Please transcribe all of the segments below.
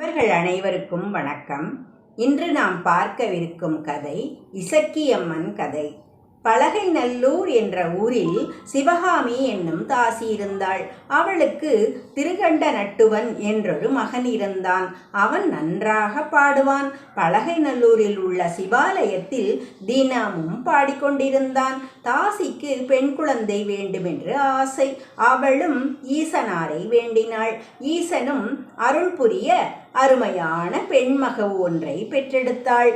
நண்பர்கள் அனைவருக்கும் வணக்கம். இன்று நாம் பார்க்கவிருக்கும் கதை இசக்கியம்மன் கதை. பலகை நல்லூர் என்ற ஊரில் சிவகாமி என்னும் தாசி இருந்தாள். அவளுக்கு திருகண்ட நட்டுவன் என்றொரு மகன் இருந்தான். அவன் நன்றாக பாடுவான். பலகை நல்லூரில் உள்ள சிவாலயத்தில் தினமும் பாடிக்கொண்டிருந்தான். தாசிக்கு பெண் குழந்தை வேண்டுமென்று ஆசை. அவளும் ஈசனாரை வேண்டினாள். ஈசனும் அருள் புரிய அருமையான பெண்மக ஒன்றை பெற்றெடுத்தாள்.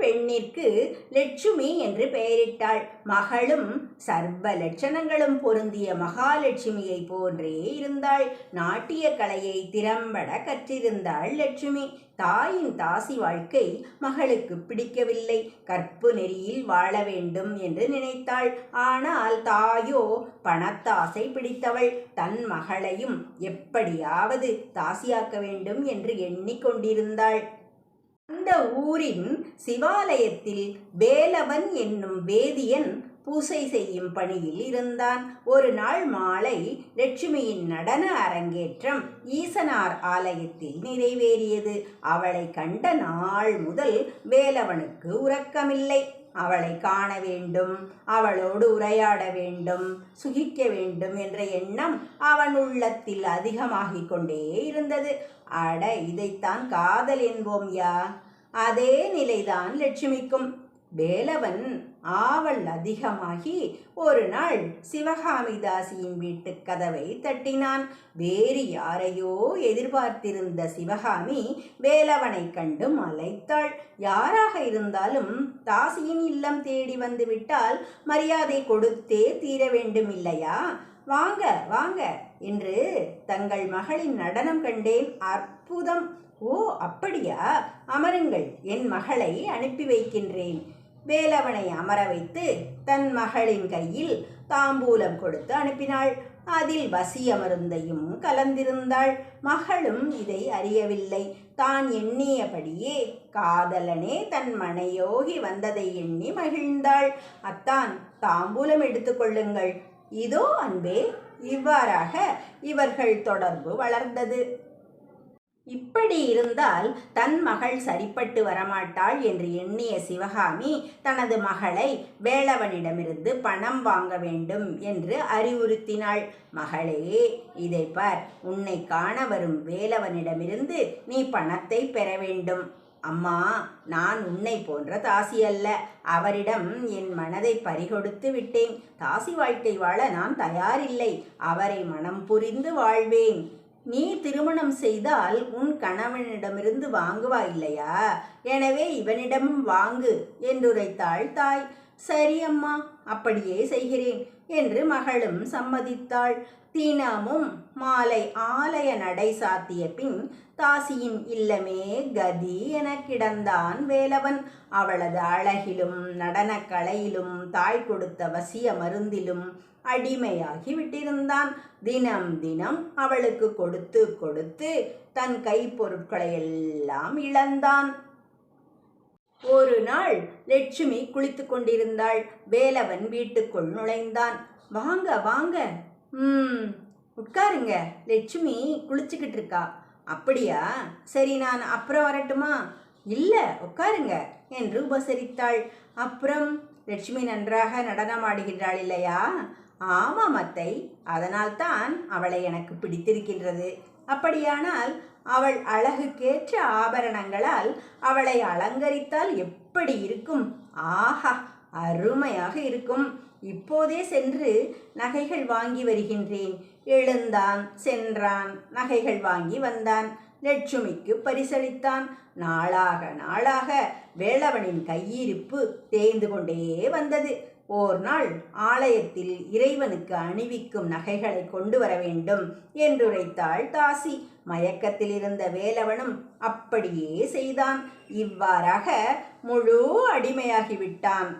பெண்ணிற்கு லட்சுமி என்று பெயரிட்டாள். மகளும் சர்வ லட்சணங்களும் பொருந்திய மகாலட்சுமியை போன்றே இருந்தாள். நாட்டிய கலையை திறம்பட கற்றிருந்தாள் லட்சுமி. தாயின் தாசி வாழ்க்கை மகளுக்கு பிடிக்கவில்லை. கற்பு நெறியில் வாழ வேண்டும் என்று நினைத்தாள். ஆனால் தாயோ பணத்தாசை பிடித்தவள். தன் மகளையும் எப்படியாவது தாசியாக்க வேண்டும் என்று எண்ணிக்கொண்டிருந்தாள் அந்த ஊரின் சிவாலயத்தில் வேலவன் என்னும் வேதியன் பூசை செய்யும் பணியில் இருந்தான். ஒரு நாள் மாலை லட்சுமியின் நடன அரங்கேற்றம் ஈசனார் ஆலயத்தில் நிறைவேறியது. அவளை கண்ட நாள் முதல் வேலவனுக்கு உறக்கமில்லை. அவளை காண வேண்டும் அவளோடு உரையாட வேண்டும் சுகிக்க வேண்டும் என்ற எண்ணம் அவன் உள்ளத்தில் அதிகமாகிக் கொண்டே இருந்தது. அட இதைத்தான் காதல் என்போம் யா? அதே நிலைதான் லட்சுமிக்கும். வேலவன் ஆவல் அதிகமாகி ஒரு நாள் சிவகாமி தாசியின் வீட்டு கதவை தட்டினான். வேறு யாரையோ எதிர்பார்த்திருந்த சிவகாமி வேலவனை கண்டு மலைத்தாள். யாராக இருந்தாலும் தாசியின் இல்லம் தேடி வந்து விட்டால் மரியாதை கொடுத்தே தீர வேண்டும் இல்லையா வாங்க வாங்க என்று தங்கள் மகளின் நடனம் கண்டேன். அற்புதம். ஓ அப்படியா? அமருங்கள். என் மகளை அனுப்பி வைக்கின்றேன். வேலவனை அமர வைத்து தன் மகளின் கையில் தாம்பூலம் கொடுத்து அனுப்பினாள். அதில் வசிய மருந்தையும் கலந்திருந்தாள். மகளும் இதை அறியவில்லை. தான் எண்ணியபடியே காதலனே தன் மனையோகி வந்ததை எண்ணி மகிழ்ந்தாள். அத்தான் தாம்பூலம் எடுத்துக்கொள்ளுங்கள் இதோ அன்பே இவ்வாறாக இவர்கள் தொடர்பு வளர்ந்தது. இப்படி இருந்தால் தன் மகள் சரிப்பட்டு வரமாட்டாள் என்று எண்ணிய சிவகாமி தனது மகளை வேளவனிடமிருந்து பணம் வாங்க வேண்டும் என்று அறிவுறுத்தினாள். மகளே இதை பார் உன்னை காண வரும் வேலவனிடமிருந்து நீ பணத்தை பெற வேண்டும். அம்மா நான் உன்னை போன்ற தாசி அல்ல. அவரிடம் என் மனதை பறிகொடுத்து விட்டேன். தாசி வாழ்க்கை வாழ நான் தயாரில்லை. அவரை மனம் புரிந்து வாழ்வேன். நீ திருமணம் செய்தால் உன் கணவனிடமிருந்து வாங்குவா இல்லையா எனவே இவனிடமும் வாங்கு என்றுரைத்தாள் தாய். சரி அம்மா அப்படியே செய்கிறேன் என்று மகளும் சம்மதித்தாள். தினமும் மாலை ஆலய நடை சாத்திய பின் தாசியின் இல்லமே கதி என கிடந்தான் வேலவன். அவளது அழகிலும் நடனக் கலையிலும் தாய் கொடுத்த வசிய மருந்திலும் அடிமையாகி விட்டிருந்தான். தினம் தினம் அவளுக்கு கொடுத்து கொடுத்து தன் கைப்பொருட்களை எல்லாம் இழந்தான். ஒரு நாள் லட்சுமி குளித்து கொண்டிருந்தாள். வேலவன் வீட்டுக்குள் நுழைந்தான். வாங்க வாங்க. ம் உட்காருங்க. லட்சுமி குளிச்சுக்கிட்டு இருக்கா. அப்படியா? சரி நான் அப்புறம் வரட்டுமா? இல்லை உட்காருங்க என்று உபசரித்தாள். அப்புறம்? லட்சுமி நன்றாக நடனமாடுகின்றாள் இல்லையா? ஆமாம் அத்தை அதனால்தான் அவளை எனக்கு பிடித்திருக்கின்றது. அப்படியானால் அவள் அழகுக்கேற்ற ஆபரணங்களால் அவளை அலங்கரித்தால் எப்படி இருக்கும்? ஆஹா அருமையாக இருக்கும். இப்போதே சென்று நகைகள் வாங்கி வருகின்றேன். எழுந்தான் சென்றான் நகைகள் வாங்கி வந்தான். லட்சுமிக்கு பரிசளித்தான். நாளாக நாளாக வேளவனின் கையிருப்பு தேய்ந்து கொண்டே வந்தது. ஓர் நாள் ஆலயத்தில் இறைவனுக்கு அணிவிக்கும் நகைகளை கொண்டு வர வேண்டும் என்றுரைத்தாள் தாசி. மயக்கத்தில் இருந்த வேலவனும் அப்படியே செய்தான். இவ்வாறாக முழு அடிமையாகிவிட்டான்.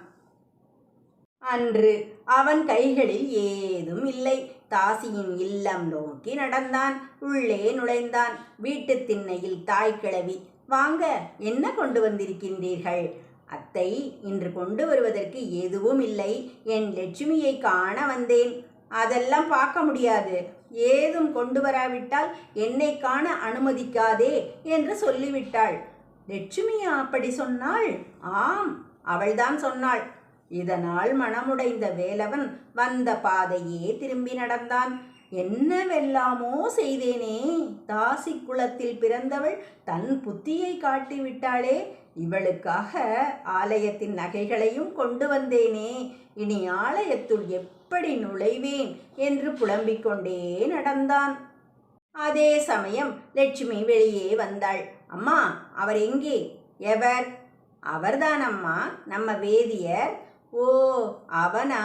அன்று அவன் கைகளில் ஏதும் இல்லை. தாசியின் இல்லம் நோக்கி நடந்தான். உள்ளே நுழைந்தான். வீட்டு திண்ணையில் தாய் கிழவி வாங்க என்ன கொண்டு வந்திருக்கின்றீர்கள்? அத்தை இன்று கொண்டு வருவதற்கு எதுவும் இல்லை. என் லட்சுமியை காண வந்தேன். அதெல்லாம் பார்க்க முடியாது. ஏதும் கொண்டு வராவிட்டால் என்னை காண அனுமதிக்காதே என்று சொல்லிவிட்டாள். லட்சுமியா அப்படி சொன்னாள். ஆம் அவள்தான் சொன்னாள். இதனால் மனமுடைந்த வேலவன் வந்த பாதையே திரும்பி நடந்தான். என்னவெல்லாமோ செய்தேனே. தாசி குளத்தில் பிறந்தவள் தன் புத்தியை காட்டிவிட்டாளே. இவளுக்காக ஆலயத்தின் நகைகளையும் கொண்டு வந்தேனே. இனி ஆலயத்துள் எப்படி நுழைவேன் என்று புலம்பிக் கொண்டே நடந்தான். அதே சமயம் லட்சுமி வெளியே வந்தாள். அம்மா அவர் எங்கே? எவர்? அவர்தான் அம்மா நம்ம வேதியர். ஓ அவனா?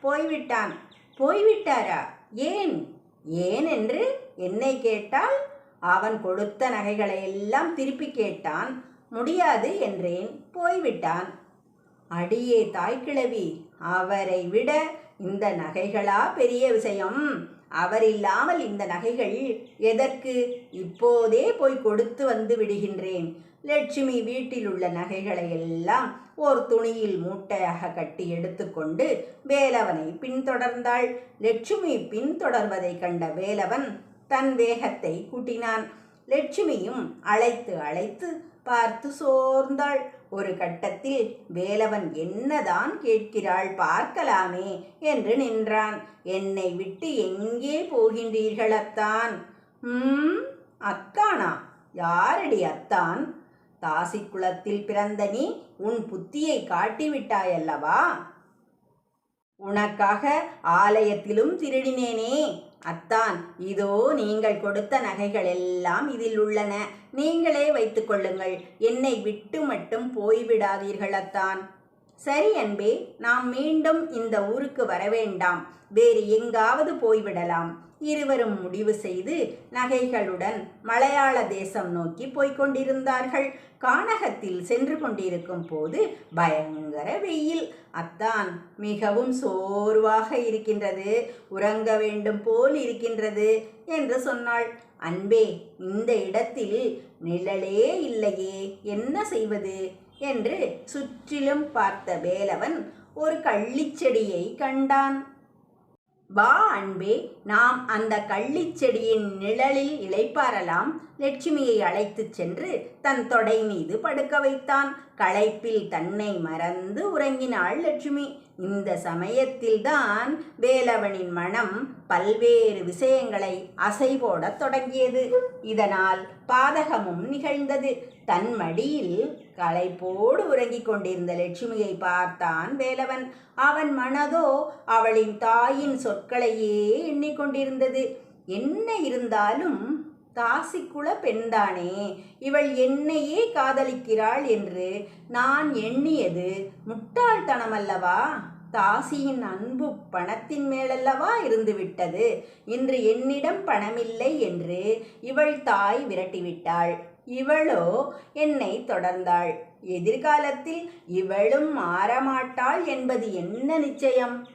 போய்விட்டான். போய்விட்டாரா? ஏன்? ஏன் என்று என்னை கேட்டால்? அவன் கொடுத்த நகைகளை எல்லாம் திருப்பி கேட்டான். முடியாது என்றேன். போய்விட்டான். அடியே தாய்க்கிழவி அவரை விட இந்த நகைகளா பெரிய விஷயம்? அவர் இல்லாமல் இந்த நகைகள் எதற்கு? இப்போதே போய் கொடுத்து வந்து விடுகின்றேன். லட்சுமி வீட்டில் உள்ள நகைகளை எல்லாம் ஓர் துணியில் மூட்டையாக கட்டி எடுத்துக்கொண்டு வேலவனை பின்தொடர்ந்தாள். லட்சுமி பின்தொடர்வதைக் கண்ட வேலவன் தன் வேகத்தை கூட்டினான். லட்சுமியும் அழைத்து அழைத்து பார்த்து சோர்ந்தாள். ஒரு கட்டத்தில் வேலவன் என்னதான் கேட்கிறாள் பார்க்கலாமே என்று நின்றான். என்னை விட்டு எங்கே போகின்றீர்கள் அத்தான்? ம் அத்தானா யாரடி அத்தான்? தாசி குலத்தில் பிறந்த நீ உன் புத்தியை காட்டிவிட்டாயல்லவா? உனக்காக ஆலயத்திலும் திருடினேனே. அத்தான் இதோ நீங்கள் கொடுத்த நகைகள் எல்லாம் இதில் உள்ளன. நீங்களே வைத்துக் கொள்ளுங்கள். என்னை விட்டு மட்டும் போய்விடாதீர்கள் அத்தான். சரி அன்பே நாம் மீண்டும் இந்த ஊருக்கு வரவேண்டாம் வேறு எங்காவது போய்விடலாம். இருவரும் முடிவு செய்து நகைகளுடன் மலையாள தேசம் நோக்கி போய்கொண்டிருந்தார்கள் கானகத்தில் சென்று கொண்டிருக்கும் போது பயங்கர வெயில். அத்தான் மிகவும் சோர்வாக இருக்கின்றது. உறங்க வேண்டும் போல் இருக்கின்றது என்று சொன்னாள். அன்பே இந்த இடத்தில் நிழலே இல்லையே. என்ன செய்வது? என்று சுற்றிலும் பார்த்த வேலவன் ஒரு கள்ளிச்செடியை கண்டான். வா அன்பே நாம் அந்த கள்ளிச்செடியின் நிழலில் இளைப்பாறலாம். லட்சுமியை அழைத்துச் சென்று தன் தொடை மீது படுக்க வைத்தான். களைப்பில் தன்னை மறந்து உறங்கினாள் லட்சுமி. இந்த சமயத்தில்தான் வேலவனின் மனம் பல்வேறு விஷயங்களை அசைபோடத் தொடங்கியது. இதனால் பாதகமும் நிகழ்ந்தது. தன் மடியில் களைப்போடு உறங்கிக் கொண்டிருந்த லட்சுமியை பார்த்தான் வேலவன். அவன் மனதோ அவளின் தாயின் சொற்களையே எண்ணிக்கொண்டிருந்தது என்ன இருந்தாலும் தாசிக்குல பெண்தானே இவள் என்னையே காதலிக்கிறாள் என்று நான் எண்ணியது முட்டாள்தனமல்லவா? தாசியின் அன்பு பணத்தின் மேலல்லவா இருந்துவிட்டது இன்று என்னிடம் பணமில்லை என்று இவள் தாய் விரட்டிவிட்டாள். இவளோ என்னை தொடர்ந்தாள். எதிர்காலத்தில் இவளும் மாறமாட்டாள் என்பது என்ன நிச்சயம்?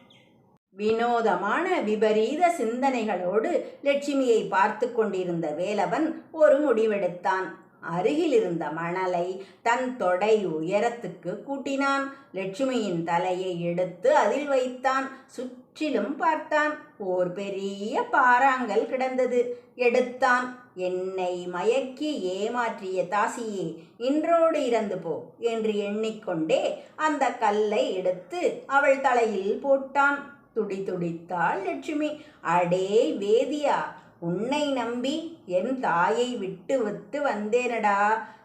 வினோதமான விபரீத சிந்தனைகளோடு லட்சுமியை பார்த்து கொண்டிருந்த வேலவன் ஒரு முடிவெடுத்தான். அருகிலிருந்த மணலை தன் தொடை உயரத்துக்கு கூட்டினான். லட்சுமியின் தலையை எடுத்து அதில் வைத்தான். சுற்றிலும் பார்த்தான். ஓர் பெரிய பாறாங்கல் கிடந்தது. எடுத்தான். என்னை மயக்கி ஏமாற்றிய தாசியே இன்றோடு இறந்து போ என்று எண்ணிக்கொண்டே அந்த கல்லை எடுத்து அவள் தலையில் போட்டான். துடி துடித்தாள் லட்சுமி அடே வேதியா உன்னை நம்பி என் தாயை விட்டு விட்டு வந்தேனடா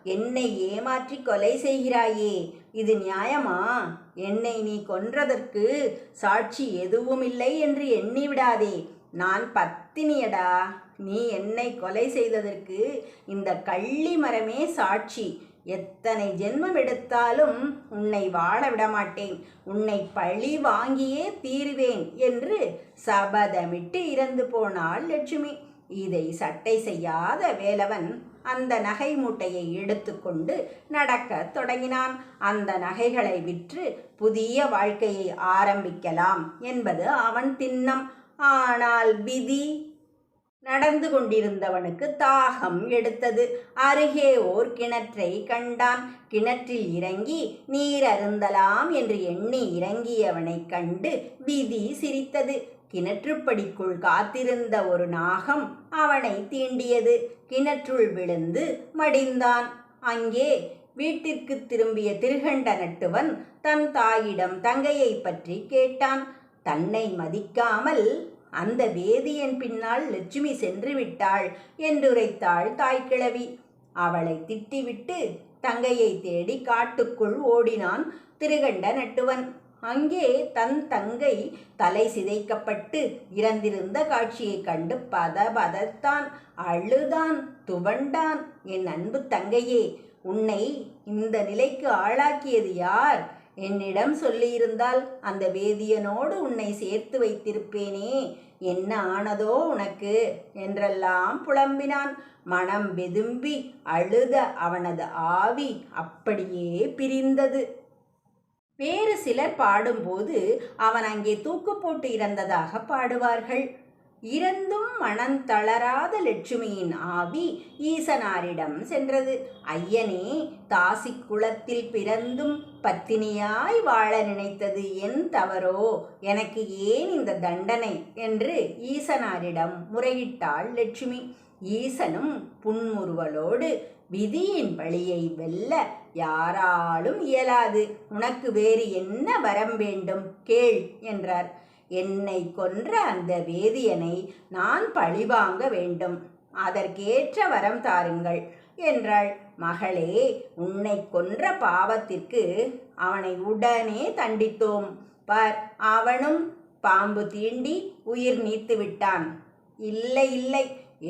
என்னை ஏமாற்றி கொலை செய்கிறாயே இது நியாயமா? என்னை நீ கொன்றதற்கு சாட்சி எதுவும் இல்லை என்று எண்ணி விடாதே நான் பத்தினியடா. நீ என்னை கொலை செய்ததற்கு இந்த கள்ளி மரமே சாட்சி. எத்தனை ஜென்மம் எடுத்தாலும் உன்னை வாழ விடமாட்டேன். உன்னை பழி வாங்கியே தீருவேன் என்று சபதமிட்டு இறந்து போனாள் லட்சுமி. இதை சட்டை செய்யாத வேலவன் அந்த நகை மூட்டையை எடுத்துக்கொண்டு நடக்கத் தொடங்கினான். அந்த நகைகளை விற்று புதிய வாழ்க்கையை ஆரம்பிக்கலாம் என்பது அவன் திண்ணம். ஆனால் விதி நடந்து கொண்டிருந்தவனுக்கு தாகம் எடுத்தது. அருகே ஓர் கிணற்றை கண்டான். கிணற்றில் இறங்கி நீர் அருந்தலாம் என்று எண்ணி இறங்கியவனைக் கண்டு விதி சிரித்தது. கிணற்றுப்படிக்குள் காத்திருந்த ஒரு நாகம் அவனை தீண்டியது. கிணற்றுள் விழுந்து மடிந்தான். அங்கே வீட்டிற்கு திரும்பிய திருகண்ட நட்டுவன் தன் தாயிடம் தங்கையை பற்றி கேட்டான். தன்னை மதிக்காமல் அந்த வேதியன் பின்னால் லட்சுமி சென்று விட்டாள் என்றுரைத்தாள் தாய்க்கிழவி. அவளை திட்டிவிட்டு தங்கையை தேடி காட்டுக்குள் ஓடினான் திருகண்ட நட்டுவன். அங்கே தன் தங்கை தலை சிதைக்கப்பட்டு இறந்திருந்த காட்சியைக் கண்டு பத பதத்தான். அழுதான் துவண்டான் என் அன்பு தங்கையே உன்னை இந்த நிலைக்கு ஆளாக்கியது யார்? என்னிடம் சொல்லியிருந்தால் அந்த வேதியனோடு உன்னை சேர்த்து வைத்திருப்பேனே. என்ன ஆனதோ உனக்கு? என்றெல்லாம் புலம்பினான். மனம் வெதும்பி அழுத அவனது ஆவி அப்படியே பிரிந்தது. வேறு சிலர் பாடும்போது அவன் அங்கே தூக்கு போட்டு இறந்ததாக பாடுவார்கள். இறந்தும் மனம் தளராத லட்சுமியின் ஆவி ஈசனாரிடம் சென்றது. ஐயனே தாசி குளத்தில் பிறந்தும் பத்தினியாய் வாழ நினைத்தது என் தவறோ? எனக்கு ஏன் இந்த தண்டனை? என்று ஈசனாரிடம் முறையிட்டாள் லட்சுமி. ஈசனும் புன்முறுவலோடு விதியின் வழியை வெல்ல யாராலும் இயலாது. உனக்கு வேறு என்ன வரம் வேண்டும்? கேள் என்றார். என்னை கொன்ற அந்த வேதியனை நான் பழிவாங்க வேண்டும். அதற்கேற்ற வரம் தாருங்கள் என்றாள். மகளே உன்னை கொன்ற பாவத்திற்கு அவனை உடனே தண்டித்தோம். பார் அவனும் பாம்பு தீண்டி உயிர் நீத்து விட்டான். இல்லை இல்லை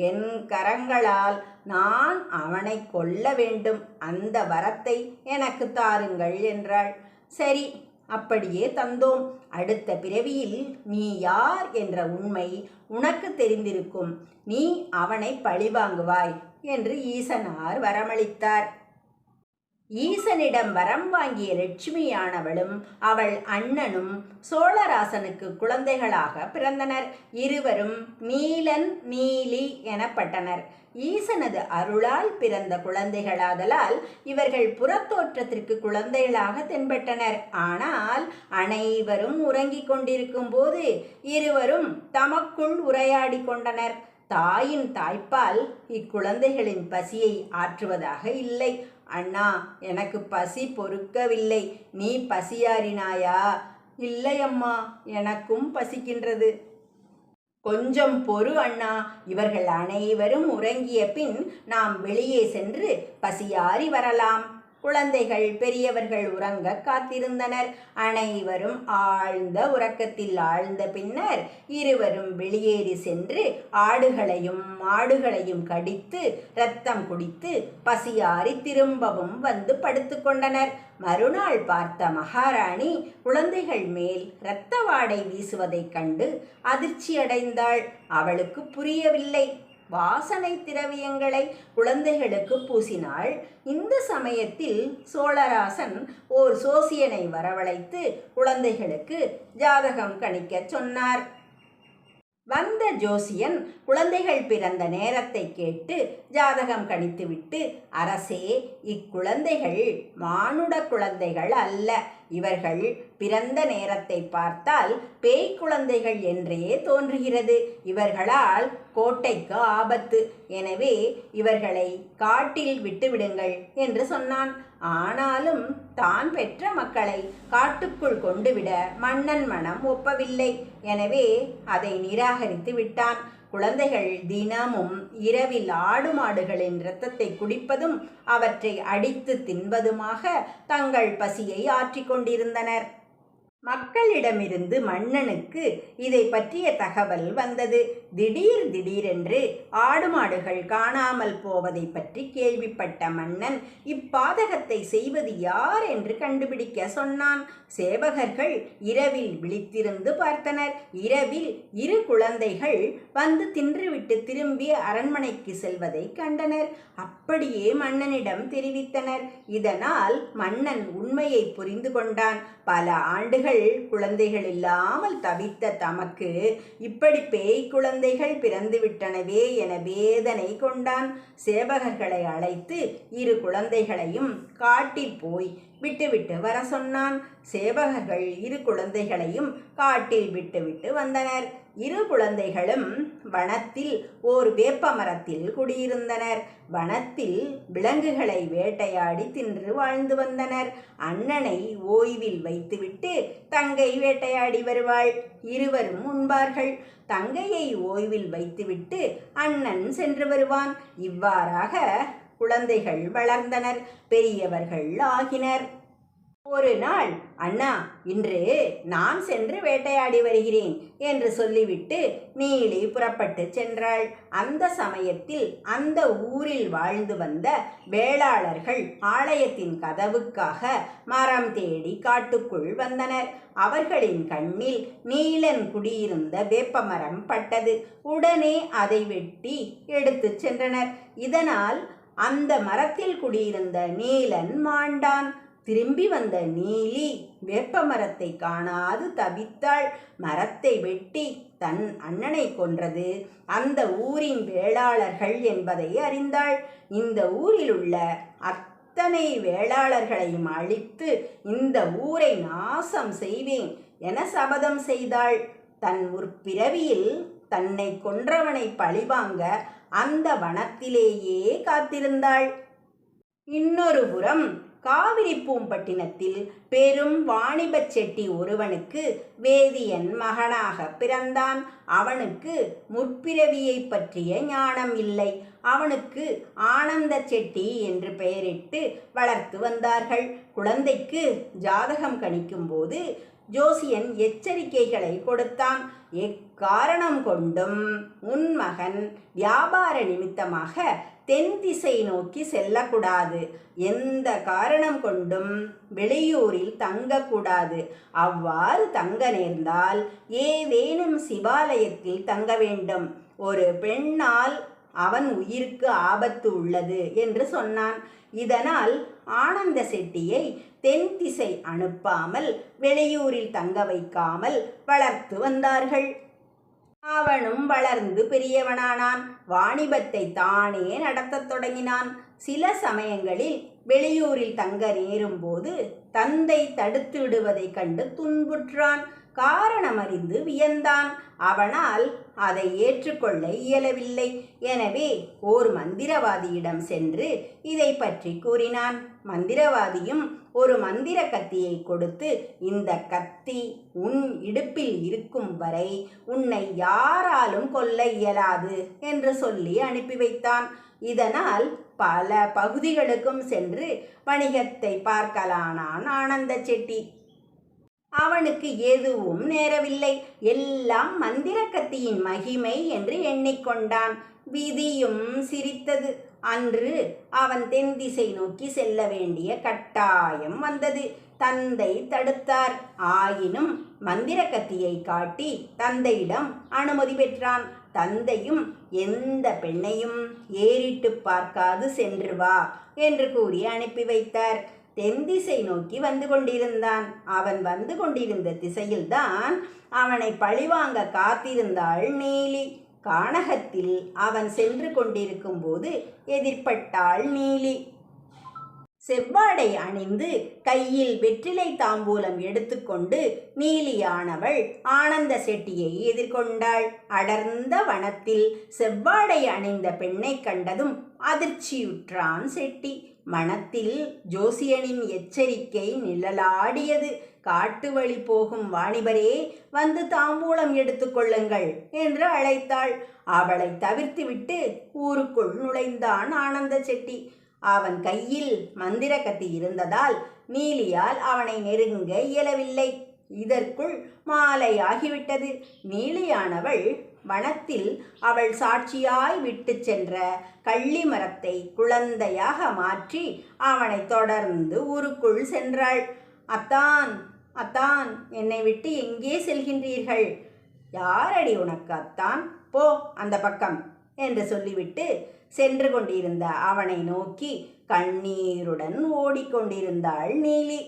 என் கரங்களால் நான் அவனை கொல்ல வேண்டும். அந்த வரத்தை எனக்கு தாருங்கள் என்றாள். சரி அப்படியே தந்தோம். அடுத்த பிறவியில் நீ யார் என்ற உண்மை உனக்கு தெரிந்திருக்கும். நீ அவனை பழிவாங்குவாய் என்று ஈசனார் வரமளித்தார். ஈசனிடம் வரம் வாங்கிய லட்சுமியானவளும் அவள் அண்ணனும் சோழராசனுக்கு குழந்தைகளாக பிறந்தனர். இருவரும் நீலன் நீலி எனப்பட்டனர். ஈசனது அருளால் பிறந்த குழந்தைகளாதலால் இவர்கள் புறத்தோற்றத்திற்கு குழந்தைகளாக தென்பட்டனர். ஆனால் அனைவரும் உறங்கிக் கொண்டிருக்கும் போது இருவரும் தமக்குள் உரையாடி கொண்டனர். தாயின் தாய்ப்பால் இக்குழந்தைகளின் பசியை ஆற்றுவதாக இல்லை. அண்ணா எனக்கு பசி பொறுக்கவில்லை. நீ பசியாறினாயா? இல்லை அம்மா எனக்கும் பசிக்கின்றது. கொஞ்சம் பொறு அண்ணா. இவர்கள் அனைவரும் உறங்கிய பின் நாம் வெளியே சென்று பசியாறி வரலாம். குழந்தைகள் பெரியவர்கள் உறங்க காத்திருந்தனர். அனைவரும் ஆழ்ந்த உறக்கத்தில் ஆழ்ந்த பின்னர் இருவரும் வெளியேறி சென்று ஆடுகளையும் மாடுகளையும் கடித்து ரத்தம் குடித்து பசியாறி திரும்பவும் வந்து படுத்துக்கொண்டனர் மறுநாள் பார்த்த மகாராணி குழந்தைகள் மேல் இரத்த வாடை வீசுவதைக் கண்டு அதிர்ச்சியடைந்தாள். அவளுக்கு புரியவில்லை. வாசனை திரவியங்களை குழந்தைகளுக்கு பூசினாள். இந்த சமயத்தில் சோழராசன் ஓர் சோசியனை வரவழைத்து குழந்தைகளுக்கு ஜாதகம் கணிக்கச் சொன்னார். வந்த ஜோசியன் குழந்தைகள் பிறந்த நேரத்தை கேட்டு ஜாதகம் கணித்துவிட்டு அரசே இக்குழந்தைகள் மானுட குழந்தைகள் அல்ல. இவர்கள் பிறந்த நேரத்தை பார்த்தால் பேய் குழந்தைகள் என்றே தோன்றுகிறது. இவர்களால் கோட்டைக்கு ஆபத்து. எனவே இவர்களை காட்டில் விட்டுவிடுங்கள் என்று சொன்னான். ஆனாலும் தான் பெற்ற மக்களை காட்டுக்குள் கொண்டுவிட மன்னன் மனம் ஒப்பவில்லை. எனவே அதை நிராகரித்து விட்டான். குழந்தைகள் தினமும் இரவில் ஆடு மாடுகளின் இரத்தத்தை குடிப்பதும் அவற்றை அடித்து தின்பதுமாக தங்கள் பசியை ஆற்றிக்கொண்டிருந்தனர் மக்களிடமிருந்து மன்னனுக்கு இதை பற்றிய தகவல் வந்தது. திடீர் திடீரென்று ஆடு மாடுகள் காணாமல் போவதை பற்றி கேள்விப்பட்ட மன்னன் இப்பாதகத்தை செய்வது யார் என்று கண்டுபிடிக்க சொன்னான். சேவகர்கள் இரவில் விழித்திருந்து பார்த்தனர். இரவில் இரு குழந்தைகள் வந்து தின்றுவிட்டு திரும்பி அரண்மனைக்கு செல்வதை கண்டனர். அப்படியே மன்னனிடம் தெரிவித்தனர். இதனால் மன்னன் உண்மையை புரிந்து கொண்டான். பல ஆண்டுகள் குழந்தைகள் இல்லாமல் தவித்த தமக்கு இப்படி பேய் குழந்தை குழந்தைகள் பிறந்துவிட்டனவே என வேதனை கொண்டான். சேவகர்களை அழைத்து இரு குழந்தைகளையும் காட்டில் போய் விட்டுவிட்டு வர சொன்னான். சேவகர்கள் இரு குழந்தைகளையும் காட்டில் விட்டுவிட்டு வந்தனர். இரு குழந்தைகளும் வனத்தில் ஓர் வேப்ப மரத்தில் குடியிருந்தனர். வனத்தில் விலங்குகளை வேட்டையாடி தின்று வாழ்ந்து வந்தனர். அண்ணனை ஓய்வில் வைத்துவிட்டு தங்கை வேட்டையாடி வருவாள். இருவரும் உண்பார்கள். தங்கையை ஓய்வில் வைத்துவிட்டு அண்ணன் சென்று வருவான். இவ்வாறாக குழந்தைகள் வளர்ந்தனர். பெரியவர்கள் ஆகினர். ஒரு நாள் அண்ணா இன்று நான் சென்று வேட்டையாடி வருகிறேன் என்று சொல்லிவிட்டு நீலி புறப்பட்டு சென்றாள். அந்த சமயத்தில் அந்த ஊரில் வாழ்ந்து வந்த வேளாளர்கள் ஆலயத்தின் கதவுக்காக மரம் தேடி காட்டுக்குள் வந்தனர். அவர்களின் கண்ணில் நீலன் குடியிருந்த வேப்பமரம் பட்டது. உடனே அதை வெட்டி எடுத்துச் சென்றனர். இதனால் அந்த மரத்தில் குடியிருந்த நீலன் மாண்டான். திரும்பி வந்த நீலி வேப்ப மரத்தை காணாது தவித்தாள். மரத்தை வெட்டி தன் அண்ணனை கொன்றது. அந்த ஊரின் வேளாளர்கள் என்பதை அறிந்தாள். இந்த ஊரில் உள்ள அத்தனை வேளாளர்களையும் அழித்து இந்த ஊரை நாசம் செய்வேன் என சபதம் செய்தாள். தன் உற்பிறவியில் தன்னை கொன்றவனை பழிவாங்க அந்த வனத்திலேயே காத்திருந்தாள். இன்னொரு புறம் காவிரி பூம்பட்டினத்தில் பெரும் வாணிபச் செட்டி ஒருவனுக்கு வேதியன் மகனாக பிறந்தான். அவனுக்கு முற்பிறவியை பற்றிய ஞானம் இல்லை. அவனுக்கு ஆனந்த செட்டி என்று பெயரிட்டு வளர்த்து வந்தார்கள். குழந்தைக்கு ஜாதகம் கணிக்கும்போது ஜோசியன் எச்சரிக்கைகளை கொடுத்தான். எக்காரணம் கொண்டும் உன் மகன் வியாபார நிமித்தமாக தென் திசை நோக்கி செல்லக்கூடாது. எந்த காரணம் கொண்டும் வெளியூரில் தங்கக்கூடாது. அவ்வாறு தங்க நேர்ந்தால் ஏதேனும் சிவாலயத்தில் தங்க வேண்டும். ஒரு பெண்ணால் அவன் உயிருக்கு ஆபத்து உள்ளது என்று சொன்னான். இதனால் ஆனந்த செட்டியை தென் திசை அனுப்பாமல் வெளியூரில் தங்க வைக்காமல் வளர்த்து வந்தார்கள். அவனும் வளர்ந்து பெரியவனானான். வாணிபத்தை தானே நடத்தத் தொடங்கினான். சில சமயங்களில் வெளியூரில் தங்க நேரும்போது தந்தை தடுத்து விடுவதைக் கண்டு துன்புற்றான். காரணம் அறிந்து வியந்தான். அவனால் அதை ஏற்றுக்கொள்ள இயலவில்லை. எனவே ஓர் மந்திரவாதியிடம் சென்று இதை பற்றி கூறினான். மந்திரவாதியும் ஒரு மந்திர கத்தியை கொடுத்து இந்த கத்தி உன் இடுப்பில் இருக்கும் வரை உன்னை யாராலும் கொல்ல இயலாது என்று சொல்லி அனுப்பி வைத்தான். இதனால் பல பகுதிகளுக்கும் சென்று வணிகத்தை பார்க்கலானான் ஆனந்த செட்டி. அவனுக்கு எதுவும் நேரவில்லை. எல்லாம் மந்திர கத்தியின் மகிமை என்று எண்ணிக்கொண்டான். விதியும் சிரித்தது. அன்று அவன் தென் திசை நோக்கி செல்ல வேண்டிய கட்டாயம் வந்தது. தந்தை தடுத்தார். ஆயினும் மந்திர கத்தியை காட்டி தந்தையிடம் அனுமதி பெற்றான். தந்தையும் எந்த பெண்ணையும் ஏறிட்டு பார்க்காது சென்று வா என்று கூறி அனுப்பி வைத்தார். தென் திசை நோக்கி வந்து கொண்டிருந்தான். அவன் வந்து கொண்டிருந்த திசையில்தான் அவனை பழிவாங்க காத்திருந்தாள் நீலி. கானகத்தில் அவன் சென்று கொண்டிருக்கும் போது எதிர்பட்டாள் நீலி. செவ்வாடை அணிந்து கையில் வெற்றிலை தாம்பூலம் எடுத்துக்கொண்டு நீலியானவள் ஆனந்த செட்டியை எதிர்கொண்டாள். அடர்ந்த வனத்தில் செவ்வாடை அணிந்த பெண்ணை கண்டதும் அதிர்ச்சியுற்றான் செட்டி. மனத்தில் ஜோசியனின் எச்சரிக்கை நிழலாடியது. காட்டு வழி போகும் வாணிபரே வந்து தாம்பூலம் எடுத்துக்கொள்ளுங்கள் என்று அழைத்தாள். அவளை தவிர்த்துவிட்டு ஊருக்குள் நுழைந்தான் ஆனந்த செட்டி. அவன் கையில் மந்திர கத்தி இருந்ததால் நீலியால் அவனை நெருங்க இயலவில்லை. இதற்குள் மாலை ஆகிவிட்டது. நீலியானவள் வனத்தில் அவள் சாட்சியாய் விட்டு சென்ற கள்ளி மரத்தை குழந்தையாக மாற்றி அவனை தொடர்ந்து ஊருக்குள் சென்றாள். அத்தான் அத்தான் என்னை விட்டு எங்கே செல்கின்றீர்கள்? யாரடி உனக்கு அத்தான்? போ அந்த பக்கம் என்று சொல்லிவிட்டு சென்று கொண்டிருந்த அவனை நோக்கி கண்ணீருடன் ஓடிக்கொண்டிருந்தாள் நீலி.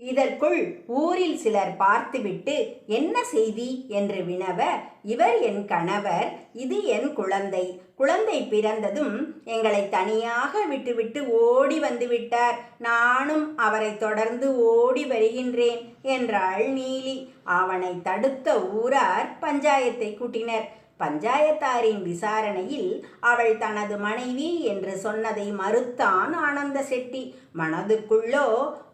இதற்குள் ஊரில் சிலர் பார்த்துவிட்டு என்ன செய்தி என்று வினவ இவர் என் கணவர் இது என் குழந்தை. குழந்தை பிறந்ததும் எங்களை தனியாக விட்டுவிட்டு ஓடி வந்து விட்டார். நானும் அவரை தொடர்ந்து ஓடி வருகின்றேன் என்றாள் நீலி. அவனை தடுத்த ஊரார் பஞ்சாயத்தை கூட்டினர். பஞ்சாயத்தாரின் விசாரணையில் அவள் தனது மனைவி என்று சொன்னதை மறுத்தான் ஆனந்த செட்டி. மனதுக்குள்ளோ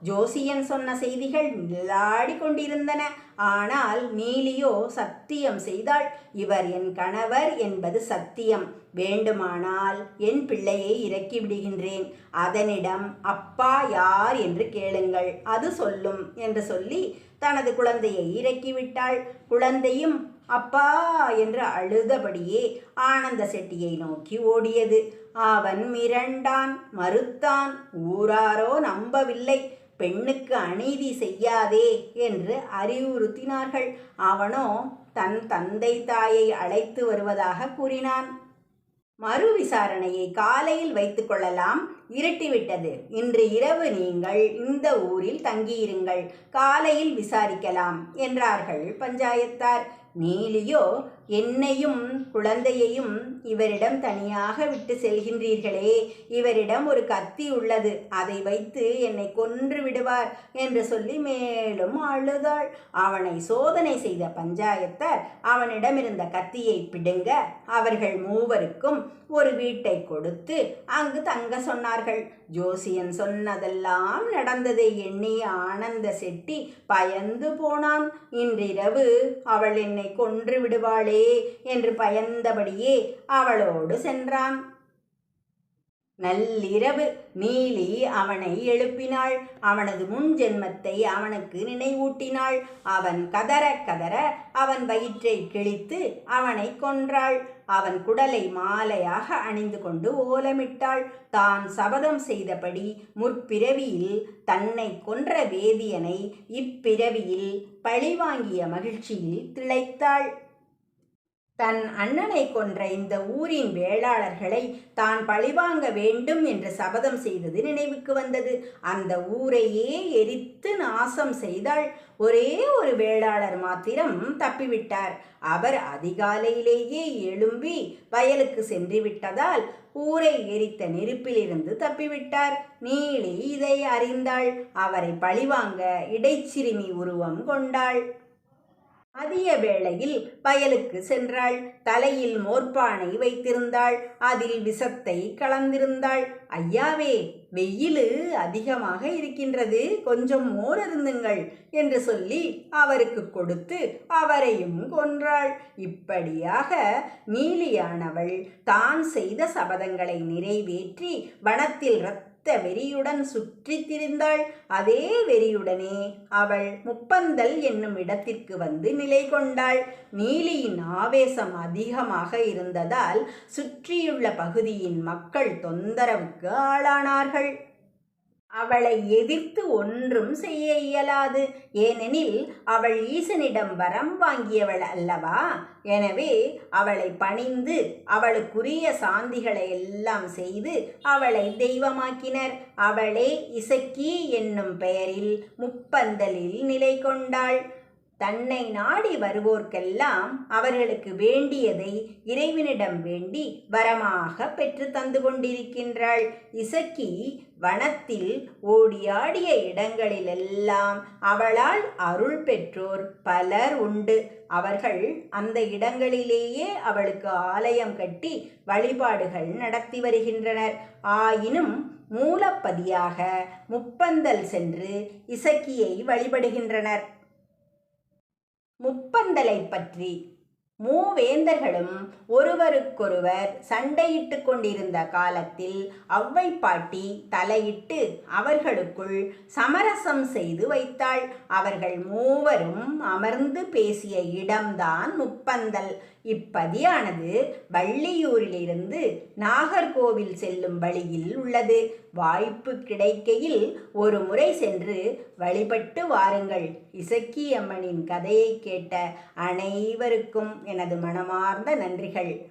ஜோசியன் சொன்ன செய்திகள் நிலாடி கொண்டிருந்தன. ஆனால் நீலியோ சத்தியம் செய்தாள். இவர் என் கணவர் என்பது சத்தியம். வேண்டுமானால் என் பிள்ளையை இறக்கி விடுகின்றேன். அதனிடம் அப்பா யார் என்று கேளுங்கள். அது சொல்லும் என்று சொல்லி தனது குழந்தையை இறக்கிவிட்டாள் குழந்தையும் அப்பா என்று அழுதபடியே ஆனந்த செட்டியை நோக்கி ஓடியது. அவன் மிரண்டான் மறுத்தான் ஊராரோ நம்பவில்லை பெண்ணுக்கு அநீதி செய்யாதே என்று அறிவுறுத்தினார்கள். அவனோ தன் தந்தை தாயை அழைத்து வருவதாக கூறினான். மறு விசாரணையை காலையில் வைத்து கொள்ளலாம். இருட்டிவிட்டது. இன்று இரவு நீங்கள் இந்த ஊரில் தங்கியிருங்கள். காலையில் விசாரிக்கலாம் என்றார்கள் பஞ்சாயத்தார். நீலியோ என்னையும் குழந்தையையும் இவரிடம் தனியாக விட்டு செல்கின்றீர்களே. இவரிடம் ஒரு கத்தி உள்ளது. அதை வைத்து என்னை கொன்று விடுவார் என்று சொல்லி மேலும் அழுதாள். அவனை சோதனை செய்த பஞ்சாயத்தார் அவனிடம் இருந்த கத்தியை பிடுங்க அவர்கள் மூவருக்கும் ஒரு வீட்டை கொடுத்து அங்கு தங்க சொன்னார்கள். ஜோசியன் சொன்னதெல்லாம் நடந்ததை எண்ணி ஆனந்த செட்டி பயந்து போனான். இன்றிரவு அவள் என்னை கொன்று விடுவாளே என்று பயந்தபடியே அவளோடு சென்றான். நள்ளிரவு நீலி அவனை எழுப்பினாள். அவனது முன் ஜென்மத்தை அவனுக்கு நினைவூட்டினாள். அவன் கதற கதற அவன் வயிற்றை கிழித்து அவனை கொன்றாள். அவன் குடலை மாலையாக அணிந்து கொண்டு ஓலமிட்டாள். தான் சபதம் செய்தபடி முற்பிறவியில் தன்னை கொன்ற வேதியனை இப்பிறவியில் பழிவாங்கிய மகிழ்ச்சியில் திளைத்தாள். தன் அண்ணனை கொன்ற இந்த ஊரின் வேளாளர்களை தான் பழிவாங்க வேண்டும் என்று சபதம் செய்தது நினைவுக்கு வந்தது. அந்த ஊரையே எரித்து நாசம் செய்தாள். ஒரே ஒரு வேளாளர் மாத்திரம் தப்பிவிட்டார். அவர் அதிகாலையிலேயே எழும்பி வயலுக்கு சென்று விட்டதால் ஊரை எரித்த நெருப்பிலிருந்து தப்பிவிட்டார். நீலி இதை அறிந்தாள். அவரை பழிவாங்க இடைச்சிறுமி உருவம் கொண்டாள். மதிய வேளையில் வயலுக்கு சென்றாள். தலையில் மோர்பானை வைத்திருந்தாள். அதில் விஷத்தை கலந்திருந்தாள். ஐயாவே வெயிலு அதிகமாக இருக்கின்றது. கொஞ்சம் மோர் அருந்துங்கள் என்று சொல்லி அவருக்கு கொடுத்து அவரையும் கொன்றாள். இப்படியாக நீலியானவள் தான் செய்த சபதங்களை நிறைவேற்றி வனத்தில் ரத்த வெறியுடன் சுற்றித் திரிந்தாள். அதே வெறியுடனே அவள் முப்பந்தல் என்னும் இடத்திற்கு வந்து நிலை கொண்டாள். நீலியின் ஆவேசம் அதிகமாக இருந்ததால் சுற்றியுள்ள பகுதியின் மக்கள் தொந்தரவுக்கு ஆளானார்கள். அவளை எதிர்த்து ஒன்றும் செய்ய இயலாது. ஏனெனில் அவள் ஈசனிடம் வரம் வாங்கியவள் அல்லவா? எனவே அவளை பணிந்து அவளுக்குரிய சாந்திகளை எல்லாம் செய்து அவளை தெய்வமாக்கினர். அவளே இசக்கி என்னும் பெயரில் முப்பந்தலில் நிலை கொண்டாள். தன்னை நாடி வருவோர்க்கெல்லாம் அவர்களுக்கு வேண்டியதை இறைவனிடம் வேண்டி வரமாக பெற்று தந்து கொண்டிருக்கின்றாள். இசக்கி வனத்தில் ஓடியாடிய இடங்களிலெல்லாம் அவளால் அருள் பெற்றோர் பலர் உண்டு. அவர்கள் அந்த இடங்களிலேயே அவளுக்கு ஆலயம் கட்டி வழிபாடுகள் நடத்தி வருகின்றனர். ஆயினும் மூலப்பதியாக முப்பந்தல் சென்று இசக்கியை வழிபடுகின்றனர். முப்பந்தலை பற்றி. மூவேந்தர்களும் ஒருவருக்கொருவர் சண்டையிட்டு கொண்டிருந்த காலத்தில் அவ்வை பாட்டி தலையிட்டு அவர்களுக்குள் சமரசம் செய்து வைத்தாள். அவர்கள் மூவரும் அமர்ந்து பேசிய இடம்தான் முப்பந்தல். இப்பதியானது வள்ளியூரிலிருந்து நாகர்கோவில் செல்லும் வழியில் உள்ளது. வாய்ப்பு கிடைக்கையில் ஒரு முறை சென்று வழிபட்டு வாருங்கள். இசக்கியம்மனின் கதையை கேட்ட அனைவருக்கும் எனது மனமார்ந்த நன்றிகள்.